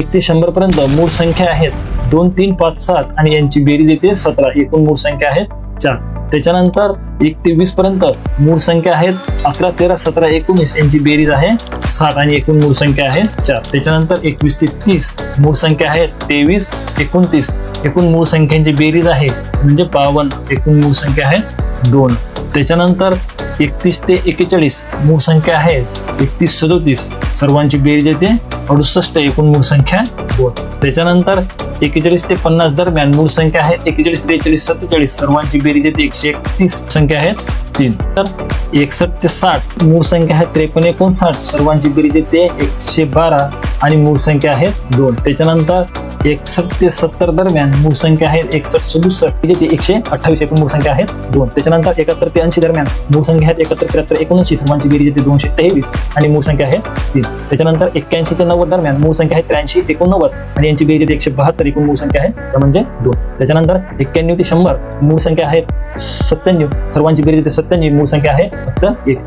एक ते शंभर पर्यंत मूळ संख्या आहेत दोन तीन पाच सात आणि यांची बेरीज येते सतरा. एकूण मूळ संख्या आहेत चार. त्याच्यानंतर एक ते वीस पर्यंत मूळ संख्या आहेत अकरा तेरा सतरा एकोणीस यांची बेरीज आहे सात आणि एकूण मूळ संख्या आहे चार. त्याच्यानंतर एकवीस ते तीस मूळ संख्या आहे तेवीस एकोणतीस. एकूण मूळ संख्यांची बेरीज आहे म्हणजे बावन्न. एकूण मूळ संख्या आहे दोन. त्याच्यानंतर एकतीस ते एकेचाळीस मूळ संख्या आहे. एकतीस सदोतीस सर्वांची बेरीज येते अडुसष्ट एकूण मूळ संख्या दोन. त्याच्यानंतर एकेचाळीस ते पन्नास दरम्यान मूळ संख्या आहे एकेचाळीस त्रेचाळीस सत्तेचाळीस सर्वांची बेरीज येते एकशे एकतीस संख्या आहेत तीन. तर एकसष्ट ते साठ मूळ संख्या आहे त्रेपन्न एकोणसाठ सर्वांची बेरीज येते एकशे बारा आणि मूळ संख्या आहे दोन. त्याच्यानंतर एकसष्ट ते सत्तर दरम्यान मूळ संख्या आहे एकसष्ट सदुसष्ट. म्हणजे ते एकशे अठ्ठावीस एकूण मूळ संख्या आहेत दोन. त्याच्यानंतर एकाहत्तर ते ऐंशी दरम्यान मूळ संख्या आहेत एकाहत्तर त्र्याहत्तर एकोणऐंशी. सर्वांची बेरीज येते दोनशे तेवीस आणि मूळ संख्या आहे तीन. त्याच्यानंतर एक्क्याऐंशी ते नव्वद दरम्यान मूळ संख्या आहे त्र्याऐंशी एकोणनव्वद आणि यांची बेरीज येते एकशे बहात्तर एकूण मूळ संख्या आहे त्या म्हणजे दोन. त्याच्यानंतर एक्क्याण्णव ते शंभर मूळ संख्या आहे सत्त्याण्णव. सर्वांची बेरीज येते सत्त्याण्णव मूळ संख्या आहे फक्त एक.